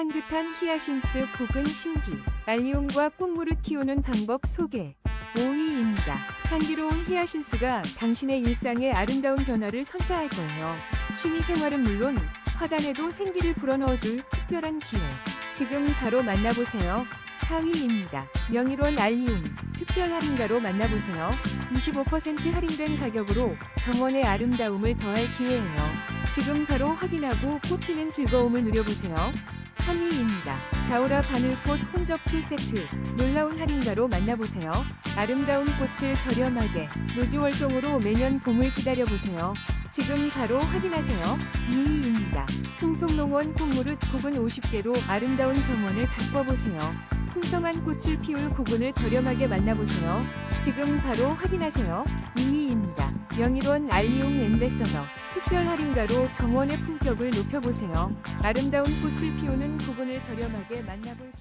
향긋한 히아신스 고근 심기, 알리움과 꽃무를 키우는 방법 소개. 5위입니다. 향기로운 히아신스가 당신의 일상에 아름다운 변화를 선사할 거예요. 취미 생활은 물론 화단에도 생기를 불어넣어줄 특별한 기회. 지금 바로 만나보세요. 4위입니다. 명의로운 알리움 특별 할인가로 만나보세요. 25% 할인된 가격으로 정원의 아름다움을 더할 기회예요. 지금 바로 확인하고 꽃피는 즐거움을 누려보세요. 3위입니다. 다우라 바늘꽃 혼접출 세트 놀라운 할인가로 만나보세요. 아름다운 꽃을 저렴하게 노지월동으로 매년 봄을 기다려보세요. 지금 바로 확인하세요. 2위입니다. 송송농원 꽃무릇 구근 50개로 아름다운 정원을 가꿔보세요. 풍성한 꽃을 피울 구근을 저렴하게 만나보세요. 지금 바로 확인하세요. 2위 명의로운 알리움 엠베서더 특별 할인가로 정원의 품격을 높여보세요. 아름다운 꽃을 피우는 구근을 저렴하게 만나볼